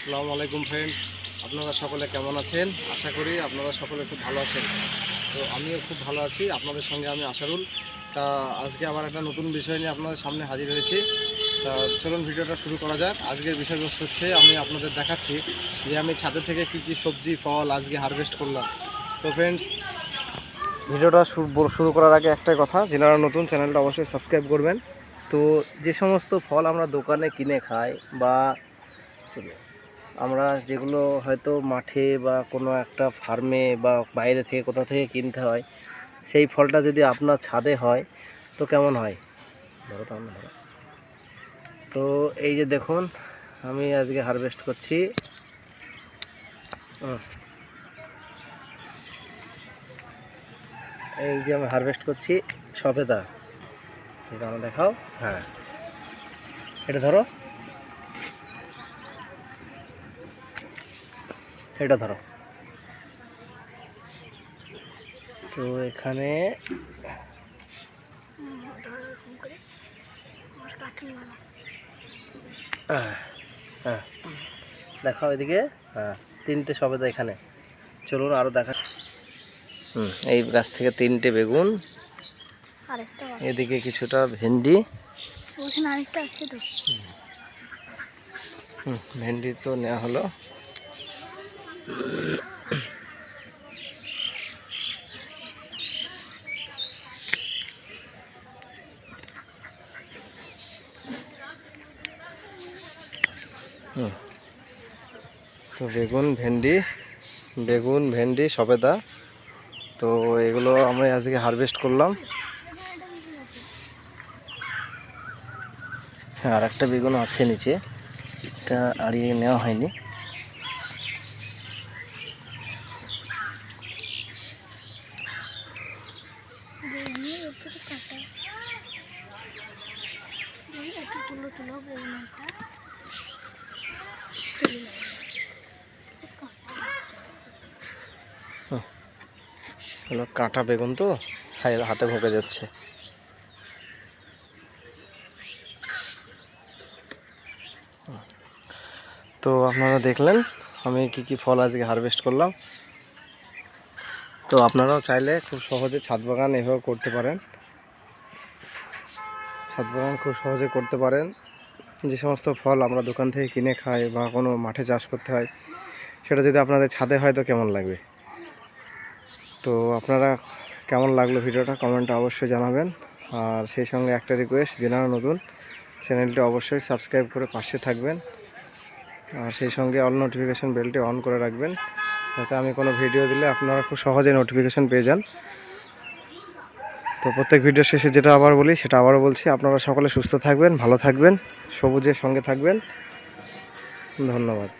আসসালামু আলাইকুম ফ্রেন্ডস আপনারা সকলে কেমন আছেন? আশা করি আপনারা সকলে খুব ভালো আছেন। তো আমিও খুব ভালো আছি। আপনাদের সঙ্গে আমি আশারুল। তা আজকে আবার একটা নতুন বিষয় নিয়ে আপনাদের সামনে হাজির হয়েছি। তা চলুন ভিডিওটা শুরু করা যাক। আজকের বিষয়বস্তু হচ্ছে, আমি আপনাদের দেখাচ্ছি যে আমি ছাদের থেকে কি কি সবজি, ফল আজকে হারভেস্ট করলাম। তো ফ্রেন্ডস ভিডিওটা শুরু- করার আগে একটাই কথা, যারা নতুন চ্যানেলটা অবশ্যই সাবস্ক্রাইব করবেন। তো যে সমস্ত ফল আমরা দোকানে কিনে খাই বা আমরা যেগুলো হয়তো মাঠে বা কোনো একটা ফার্মে বা বাইরে থেকে কোথাও থেকে কিনতে হয়, সেই ফলটা যদি আপনার ছাদে হয়, তো কেমন হয়? ধরো তো। তো এই যে দেখুন, আমি আজকে হারভেস্ট করছি। এই যে আমি হারভেস্ট করছি সফেদা। এটা আমার দেখাও। হ্যাঁ। এটা ধরো। এটা ধরো। তো এখানে হ্যাঁ দেখাও এদিকে। হ্যাঁ তিনটে সবেদা এখানে। চলুন আরও দেখা হুম এই গাছ থেকে তিনটে বেগুন। এদিকে কিছুটা ভেন্ডি। ভেন্ডি তো নেওয়া হলো। তো বেগুন, ভেন্ডি বেগুন, ভেন্ডি, সবেদা। তো এগুলো আমরা আজকে হারভেস্ট করলাম। হ্যাঁ আর একটা বেগুন আছে নিচে। এটা আড়িয়ে নেওয়া হয়নি বেগুনের উপরে কাটা এই একটু তুলো তুলো বেগুনটা হলো কাঁটা বেগুন তো হাতে ভোগে যাচ্ছে। তো আপনারা দেখলেন, আমি কি কি ফল আজকে হারভেস্ট করলাম। তো আপনারাও চাইলে খুব সহজে ছাদ বাগান এভাবে করতে পারেন। ছাদ খুব সহজে করতে পারেন। যে সমস্ত ফল আমরা দোকান থেকে কিনে খাই বা কোনো মাঠে চাষ করতে হয়, সেটা যদি আপনাদের ছাদে হয় তো কেমন লাগবে? তো আপনারা কেমন লাগল ভিডিওটা কমেন্টে অবশ্যই জানাবেন। আর সেই সঙ্গে একটা রিকোয়েস্ট যেনারা নতুন, চ্যানেলটি অবশ্যই সাবস্ক্রাইব করে পাশে থাকবেন। আর সেই সঙ্গে অল নোটিফিকেশান বেলটি অন করে রাখবেন। যাতে আমি কোনো ভিডিও দিলে আপনারা খুব সহজে নোটিফিকেশান পেয়ে যান। তো প্রত্যেক ভিডিও শেষে যেটা আবার বলি, সেটা আবার বলছি, আপনারা সকলে সুস্থ থাকবেন, ভালো থাকবেন, সবুজের সঙ্গে থাকবেন। ধন্যবাদ।